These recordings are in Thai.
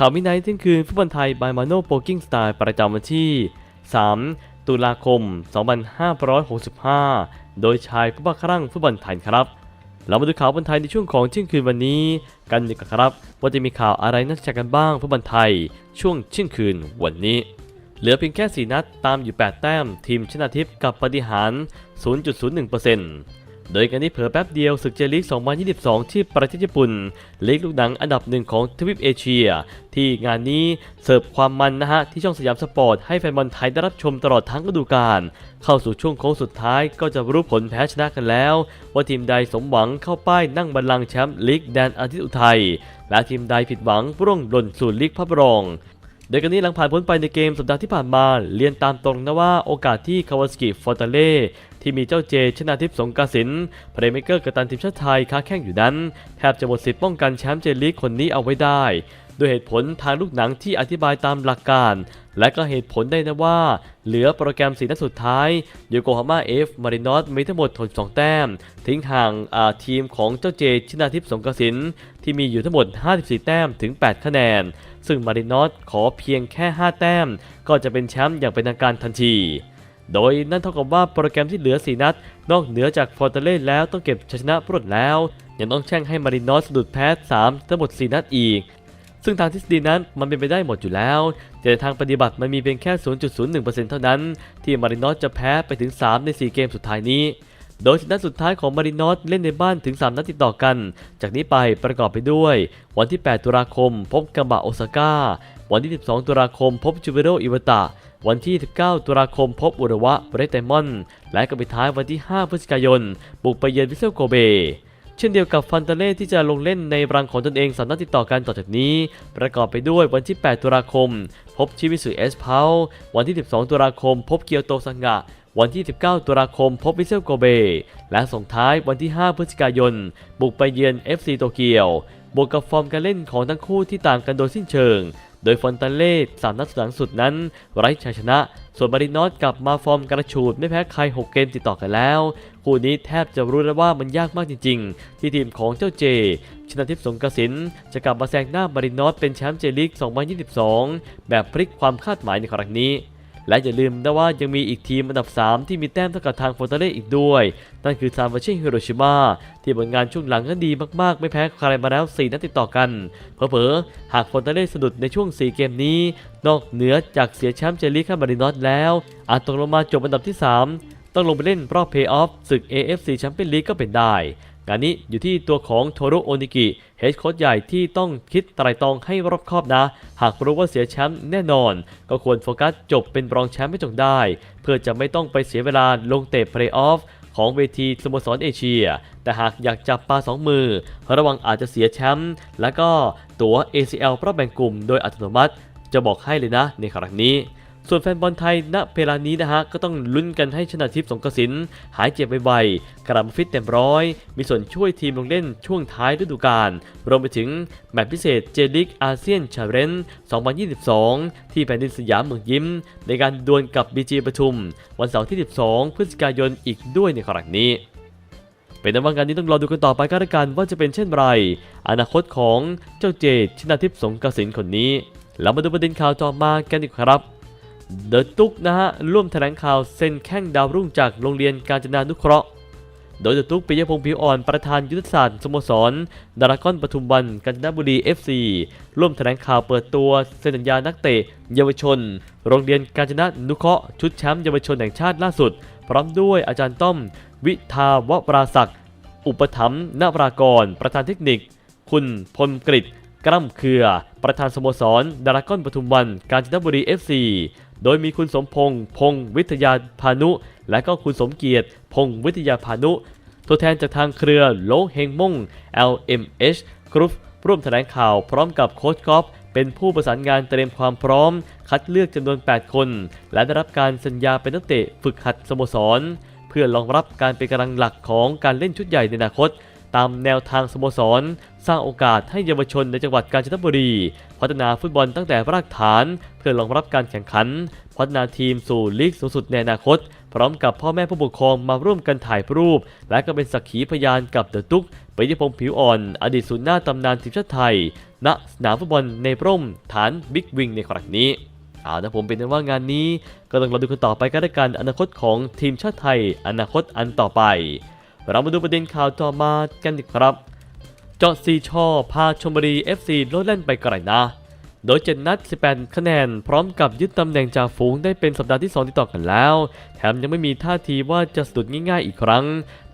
ข่าวมิไนท์เที่ยงคืนฟุตบอลไทยบายมาโนโปกิ้งสไตล์ประจำวันที่ 3 ตุลาคม 2565 โดยชายผู้บ้าคลั่งฟุตบอลไทยครับ เรามาดูข่าวบอลไทยในช่วงของเที่ยงคืนวันนี้ กันดีกว่าครับ ว่าจะมีข่าวอะไรน่าสนใจกันบ้างฟุตบอลไทย ช่วงเที่ยงคืนวันนี้ เหลือเพียงแค่ 4 นัดตามอยู่ 8 แต้ม ทีมชนะทิพย์กับปฏิหาร 0.01% โดยกันที่เผลอแป๊บเดียวศึกเจลีก 2022 ที่ประเทศญี่ปุ่นลีกลูกหนังอันดับหนึ่งของทวีปเอเชีย ที่งานนี้เสิร์ฟความมันนะฮะ ที่ช่องสยามสปอร์ตให้แฟนบอลไทยได้รับชมตลอดทั้งฤดูกาลเข้าสู่ช่วงโค้งสุดท้ายก็จะรู้ผลแพ้ชนะกันแล้ว ว่าทีมใดสมหวังเข้าป้ายนั่งบัลลังก์แชมป์ลีกแดนอาทิตย์อุทัยและทีมใดผิดหวังร่วงหล่นสู่ลีกพระบรองโดยกันนี้หลังผ่านพ้นไปในเกมสัปดาห์ที่ผ่านมา เรียนตามตรงนะว่าโอกาสที่คาวาสกิฟอร์ตาเล่ ที่มีเจ้าเจชนาทิพย์สงกาสินเพลย์เมเกอร์กัปตันทีมชาติไทยค้าแข้งอยู่นั้น แทบจะหมดสิทธิ์ป้องกันแชมป์เจลีกคนนี้เอาไว้ได้ด้วยเหตุผลทางลูกหนังที่อธิบายตามหลักการ และก็เหตุผลได้นะว่า เหลือโปรแกรมสีนัดสุดท้ายโยโกฮาม่าเอฟมารินอสมีทั้งหมดถน2แต้ม ทิ้งห่างาทีมของเจ้าเจชนาทิพย์สงกสินที่มีอยู่ทั้งหมด 54 แต้มถึง 8 คะแนน ซึ่งมารินอสขอเพียงแค่ 5 แต้ม ก็จะเป็นแชมป์อย่างเป็นทางการทันที โดยนั่นเท่ากับว่าโปรแกรมที่เหลือ 4 นัด นอกเหนือจากฟอร์เตเล่แล้วต้องเก็บชัยชนะรวดแล้ว ยังต้องแช่งให้มารินอสสะดุดแพ้ 3 ทั้งหมด 4 นัดอีก ซึ่งทางทฤษฎีนั้นมันเป็นไปได้หมดอยู่แล้วแต่ทางปฏิบัติมันมีเพียงแค่ 0.01%เท่านั้น ที่มารินอสจะแพ้ไปถึง 3 ใน 4 เกมสุดท้ายนี้โดยนัดสุดท้ายของมารินอสเล่นในบ้านถึง 3 นัดติดต่อกัน จากนี้ไปประกอบไปด้วย วันที่ 8 ตุลาคม พบกัมบะโอซาก้า วันที่ 12 ตุลาคม พบจูเบโรอิวาตะ วันที่ 19 ตุลาคมพบอุระวะเบรตไดมอน และก็ปิดท้ายวันที่ 5 พฤศจิกายน บุกไปเยือนวิเซลโกเบ เช่นเดียวกับฟันเตเล่ที่จะลงเล่นในรังของตนเองสามนัดติดต่อกันต่อจากนี้ ประกอบไปด้วยวันที่ 8 ตุลาคม พบชิมิสึเอสเพาววันที่ 12 ตุลาคม พบเกียวโตซังะวันที่ 19 ตุลาคม พบวิเซลโกเบ และส่งท้ายวันที่ 5 พฤศจิกายน บุกไปเยือน FC โตเกียว บวกกับฟอร์มการเล่นของทั้งคู่ที่ต่างกันโดยสิ้นเชิง โดยฟอนตาเล่สามนัดหลังสุดนั้น ไร้ชัยชนะ ส่วนมารินอสกลับมาฟอร์มกระชูดไม่แพ้ใคร 6 เกมติดต่อกันแล้ว คู่นี้แทบจะรู้แล้วว่ามันยากมากจริง ๆ ที่ทีมของเจ้าเจ ชนะทิพย์สงกระสินจะกลับมาแซงหน้ามารินอสเป็นแชมป์เจลีก2022 แบบพลิกความคาดหมายในครั้งนี้ และอย่าลืมนะว่ายังมีอีกทีมอันดับ 3 ที่มีแต้มเท่ากับทางฟอนตาเล่อีกด้วย นั่นคือซานฟาเช่ฮิโรชิมาที่ผลงานช่วงหลังก็ดีมากๆ ไม่แพ้ใครมาแล้ว 4 นัดติดต่อกัน เผลอๆ หากฟอนตาเล่สะดุดในช่วง 4 เกมนี้ นอกเหนือจากเสียแชมป์เจลีกให้มารินอสแล้ว อาจตกลงมาจบอันดับที่ 3 ต้องลงไปเล่นรอบเพย์ออฟศึก AFC แชมเปี้ยนลีกก็เป็นได้งานนี้อยู่ที่ตัวของโทโรโอนิกิ เฮดโค้ชใหญ่ที่ต้องคิดไตรตรองให้รอบคอบนะ หากรู้ว่าเสียแชมป์แน่นอน ก็ควรโฟกัสจบเป็นรองแชมป์ให้จงได้ เพื่อจะไม่ต้องไปเสียเวลาลงเตะเพลย์ออฟของเวทีสโมสรเอเชีย แต่หากอยากจับปลาสองมือ ระวังอาจจะเสียแชมป์และก็ตั๋ว ACL รอบแบ่งกลุ่มโดยอัตโนมัติ จะบอกให้เลยนะในครั้งนี้ ส่วนแฟนบอลไทยณเวลานี้นะฮะก็ต้องลุ้นกันให้ชนะทิพย์สงกระสินหายเจ็บไวๆกลับมาฟิตเต็มร้อย มีส่วนช่วยทีมลงเล่นช่วงท้ายฤดูกาลรวมไปถึงแมตช์พิเศษเจลิกอาเซียนชาเลนจ์2022 ที่แผ่นดินสยามเมืองยิ้ม ในการดวลกับบีจีปทุม วันเสาร์ที่ 12 พฤศจิกายนอีกด้วยในครั้งนี้เป็นนว่างานนี้ต้องรอดูกันต่อไปก็แล้วกันว่าจะเป็นเช่นไร อนาคตของเจ้าเจดชนาทิพย์สงกระสินคนนี้ เรามาดูประเด็นข่าวต่อมากันดีกว่าครับ เดอะตุกนะฮะร่วมแถลงข่าวเซ็นแข้งดาวรุ่งจากโรงเรียนกาญจนานุเคราะห์ โดยเดอะตุกปิยพงศ์ผิวอ่อนประธานยุทธศาสตร์สโมสรดารากอนปทุมวันกาญจนบุรี FC ร่วมแถลงข่าวเปิดตัวเซ็นสัญญานักเตะเยาวชน โรงเรียนกาญจนานุเคราะห์ชุดแชมป์เยาวชนแห่งชาติล่าสุด พร้อมด้วยอาจารย์ต้อม วิทาวปราศักดิ์อุปถัมภ์นารากร ประธานเทคนิค คุณพลกฤษกล้ำเครือ ประธานสโมสรดารากอนปทุมวัน กาญจนบุรี FC โดยมีคุณสมพงษ์พงษ์วิทยาพานุ และก็คุณสมเกียรติ พงษ์วิทยาพานุ ตัวแทนจากทางเครือโลเฮงมง LMH Group ร่วมแถลงข่าวพร้อมกับโค้ชกอฟเป็นผู้ประสานงานเตรียมความพร้อม คัดเลือกจำนวน 8 คน และได้รับการสัญญาเป็นนักเตะฝึกหัดสโมสร เพื่อรองรับการเป็นกำลังหลักของการเล่นชุดใหญ่ในอนาคต ตามแนวทางสโมสร สร้างโอกาสให้เยาวชนในจังหวัดกาญจนบุรี พัฒนาฟุตบอลตั้งแต่รากฐาน เพื่อรองรับการแข่งขัน พัฒนาทีมสู่ลีกสูงสุดในอนาคต พร้อมกับพ่อแม่ผู้ปกครองมาร่วมกันถ่ายรูป และก็เป็นสักขีพยานกับเดอะตุ๊กไปยพงศ์ผิวอ่อน อดีตศูนย์หน้าตำนานทีมชาติไทย ณสนามฟุตบอลในร่มฐานบิ๊กวิงในครั้งนี้เอานะผมเป็นนว่างานนี้ ก็ต้องรอดูกันต่อไปกันแล้วกันอนาคตของทีมชาติไทย อนาคตอันต่อไป เรามาดูประเด็นข่าวต่อมากันดีครับ เจาะซีช่อพาชมบุรี FC ลดแล่นไปไกลนะ โดย 7 นัด 18 คะแนน พร้อมกับยึดตำแหน่งจ่าฝูงได้เป็นสัปดาห์ที่ 2 ติดต่อกันแล้ว แถมยังไม่มีท่าทีว่าจะสะดุดง่ายๆอีกครั้ง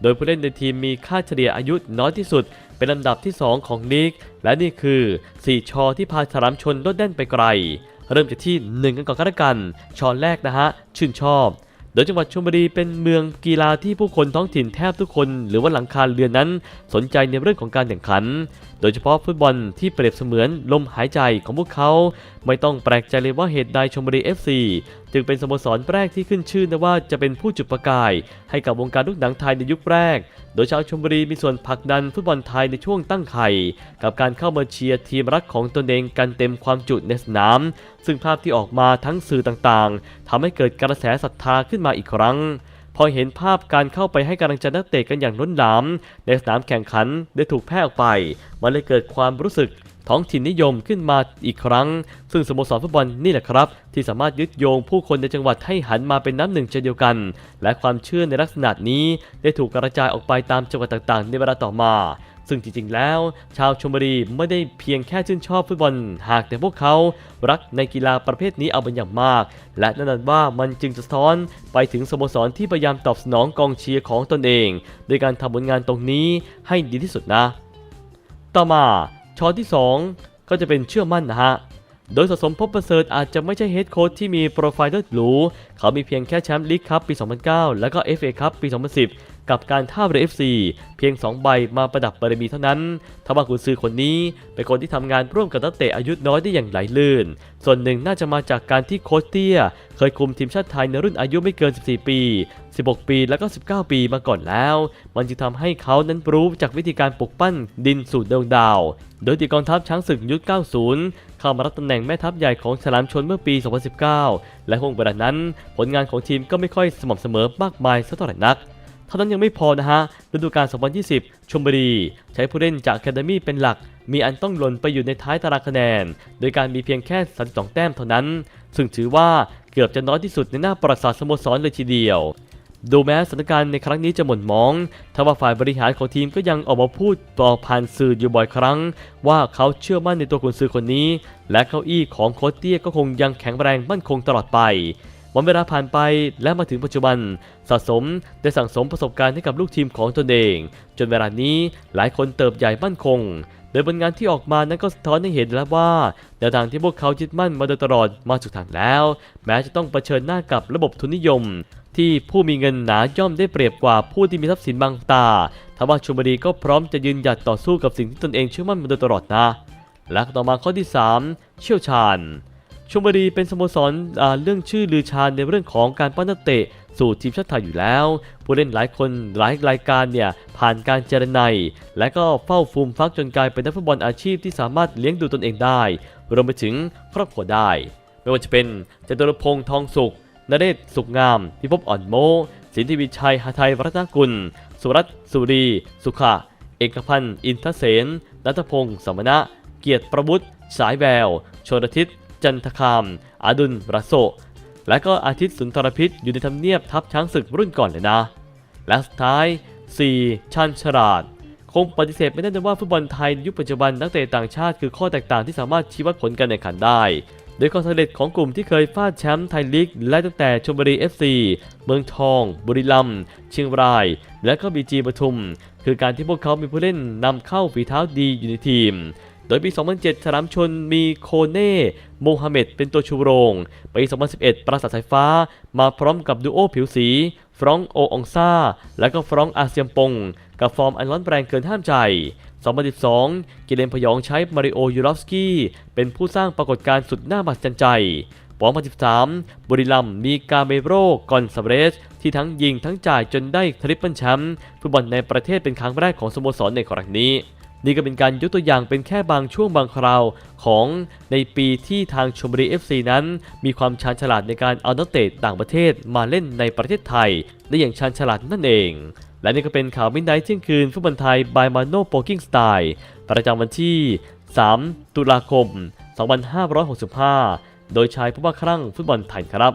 โดยผู้เล่นในทีมมีค่าเฉลี่ยอายุน้อยที่สุด เป็นลำดับที่ 2 ของลีก และนี่คือ4ชอที่พาฉลามชนลดแล่นไปไกลเริ่มจากที่ 1 กันก่อนก็แล้วกัน ชอแรกนะฮะ ชื่นชอบ โดยจังหวัดชลบุรีเป็นเมืองกีฬาที่ผู้คนท้องถิ่นแทบทุกคน หรือว่าหลังคาเรือนนั้น สนใจในเรื่องของการแข่งขัน โดยเฉพาะฟุตบอลที่เปรียบเสมือนลมหายใจของพวกเขา ไม่ต้องแปลกใจเลยว่าเหตุใดชลบุรี FC จึงเป็นสโมสรแรกที่ขึ้นชื่อนะว่าจะเป็นผู้จุดประกาย ให้กับวงการลูกหนังไทยในยุคแรก โดยชาวชลบุรีมีส่วนผลักดันฟุตบอลไทยในช่วงตั้งไข่กับการเข้ามาเชียร์ทีมรักของตนเองกันเต็มความจุในสนาม ซึ่งภาพที่ออกมาทั้งสื่อต่างๆทำให้เกิดกระแสศรัทธาขึ้นมาอีกครั้งพอเห็นภาพการเข้าไปให้กำลังใจนักเตะกันอย่างล้นหลาม ในสนามแข่งขันได้ถูกแพร่ออกไป มันเลยเกิดความรู้สึก ท้องถิ่นนิยมขึ้นมาอีกครั้ง ซึ่งสโมสรฟุตบอลนี่แหละครับ ที่สามารถยึดโยงผู้คนในจังหวัดให้หันมาเป็นน้ำหนึ่งใจเดียวกัน และความเชื่อในลักษณะนี้ได้ถูกกระจายออกไปตามจังหวัดต่างๆ ในเวลาต่อมาซึ่งจริงๆ แล้ว ชาวชลบุรีไม่ได้เพียงแค่ชื่นชอบฟุตบอล หากแต่พวกเขารักในกีฬาประเภทนี้เอาเป็นอย่างมาก และนั่นนะว่ามันจึงจะสะท้อนไปถึงสโมสรที่พยายามตอบสนองกองเชียร์ของตนเอง โดยการทำผลงานตรงนี้ให้ดีที่สุดนะ ต่อมา ช้อนที่ 2 ก็จะเป็นเชื่อมั่นนะฮะ โดยสะสมพบประเสริฐอาจจะไม่ใช่เฮดโค้ชที่มีโปรไฟล์เลิศหรู เขามีเพียงแค่แชมป์ลีกคัพปี 2009 แล้วก็ FA คัพปี 2010 กับการท่าเรือ FC เพียง 2 ใบมาประดับบารมีเท่านั้นทว่ากุนซือคนนี้เป็นคนที่ทำงานร่วมกับนักเตะอายุน้อยได้อย่างไหลลื่น ส่วนหนึ่งน่าจะมาจากการที่โคชเตี้ย เคยคุมทีมชาติไทยในรุ่นอายุไม่เกิน 14 ปี 16 ปีแล้วก็ 19 ปีมาก่อนแล้ว มันจึงทำให้เขานั้นรู้จากวิธีการปลุกปั้นดินสู่ดวงดาว โดยตีกองทัพช้างศึกยุค90เข้ามารับตำแหน่งแม่ทัพใหญ่ของฉลามชนเมื่อปี 2019 และห่วงเวลานั้น ผลงานของทีมก็ไม่ค่อยสม่ำเสมอมากมายสักเท่าไหร่นัก เท่านั้นยังไม่พอนะฮะฤดูกาล 2020 ชมบุรี ใช้ผู้เล่นจาก a ค a ดมี่เป็นหลัก มีอันต้องหล่นไปอยู่ในท้ายตารางคะแนน โดยการมีเพียงแค่32แต้มเท่านั้น ซึ่งถือว่าเกือบจะน้อยที่สุดในหน้าประวัติศาสตร์สโมสรเลยทีเดียวดูแม้สถานการณ์ในครั้งนี้จะหม่นหมอง ทว่าฝ่ายบริหารของทีมก็ยังออกมาพูดต่อผ่านสื่ออยู่บ่อยครั้ง ว่าเขาเชื่อมั่นในตัวกุนซือคนนี้ และเก้าอี้ของโค้ชเตี้ยก็คงยังแข็งแรงมั่นคงตลอดไป วันเวลาผ่านไปและมาถึงปัจจุบัน สะสมได้สั่งสมประสบการณ์ให้กับลูกทีมของตนเอง จนเวลานี้หลายคนเติบใหญ่มั่นคง โดยผลงานที่ออกมานั้นก็สะท้อนให้เห็นแล้วว่าแนวทางที่พวกเขายึดมั่นมาโดยตลอดมาถูกทางแล้ว แม้จะต้องเผชิญหน้ากับระบบทุนนิยม ที่ผู้มีเงินหนาย่อมได้เปรียบกว่าผู้ที่มีทรัพย์สินบางตาทว่าชลบุรีก็พร้อมจะยืนหยัดต่อสู้กับสิ่งที่ตนเองเชื่อมั่นมาโดยตลอดนะและต่อมาข้อที่ 3 เชี่ยวชาญ ชลบุรีเป็นสโมสรเรื่องชื่อลือชาในเรื่องของการปั้นนักเตะสู่ทีมชาติไทยอยู่แล้ว ผู้เล่นหลายคนหลายรายการเนี่ยผ่านการเจรไนและก็เฝ้าฟูมฟักจนกลายเป็นนักฟุตบอลอาชีพที่สามารถเลี้ยงดูตนเองได้ รวมไปถึงครอบครัวได้ ไม่ว่าจะเป็นจตุรพงษ์ทองสุขนเรศสุขงามพิภพอ่อนโมสินทิวิชัยหาไทยวัฒนกุล สุรัตน์สุรี สุขะ เอกพันธ์ อินทเสนนัทพงศ์สมณะ เกียรติประวุฒิสายแววชนทิศ จันทคามอาดุลระโสและก็อาทิตย์สุนทรพิษอยู่ในทำเนียบทัพช้างศึกรุ่นก่อนเลยนะ และสุดท้าย 4. ชันฉลาด คงปฏิเสธไม่ได้นะว่าฟุตบอลไทยในยุคปัจจุบันนักเตะต่างชาติคือข้อแตกต่างที่สามารถชี้วัดผลการแข่งขันได้ โดยความสำเร็จของกลุ่มที่เคยฟาดแชมป์ไทยลีกไล่ตั้งแต่ชลบุรี FC เมืองทอง บุรีรัมย์เชียงราย และก็บีจีปทุม คือการที่พวกเขามีผู้เล่นนำเข้าฝีเท้าดีอยู่ในทีม โดยปี 2007 ฉลามชนมีโคเน่โมฮัมเหม็ดเป็นตัวชูโรง ปี 2011 ปราสาทสายฟ้า มาพร้อมกับดูโอผิวสี ฟรองโอองซาและก็ฟรองก์อาเซียมปง กับฟอร์มอันร้อนแรงเกินห้ามใจ 2012 กิเลนพยองใช้มาริโอยูรอฟสกี้เป็นผู้สร้างปรากฏการณ์สุดน่าบัศจรรย์ใจ2013 บุรีรัมมีกาเมโรกอนซาเบรส ที่ทั้งยิงทั้งจ่ายจนได้ทริปเปิลแชมป์ฟุตบอลในประเทศเป็นครั้งแรกของสโมสรในครั้งนี้ นี่ก็เป็นการยกตัวอย่างเป็นแค่บางช่วงบางคราวของในปีที่ทางชมบุรี FC นั้น มีความชาญฉลาดในการเอานักเตะต่างประเทศมาเล่นในประเทศไทย ได้อย่างชาญฉลาดนั่นเอง และนี่ก็เป็นข่าวมินไนท์เที่ยงคืนฟุตบอลไทยบายมาโนโปกิ้งสไตล์ประจำวันที่ 3 ตุลาคม 2565 โดยชายผู้ว่าครั่งฟุตบอลไทยครับ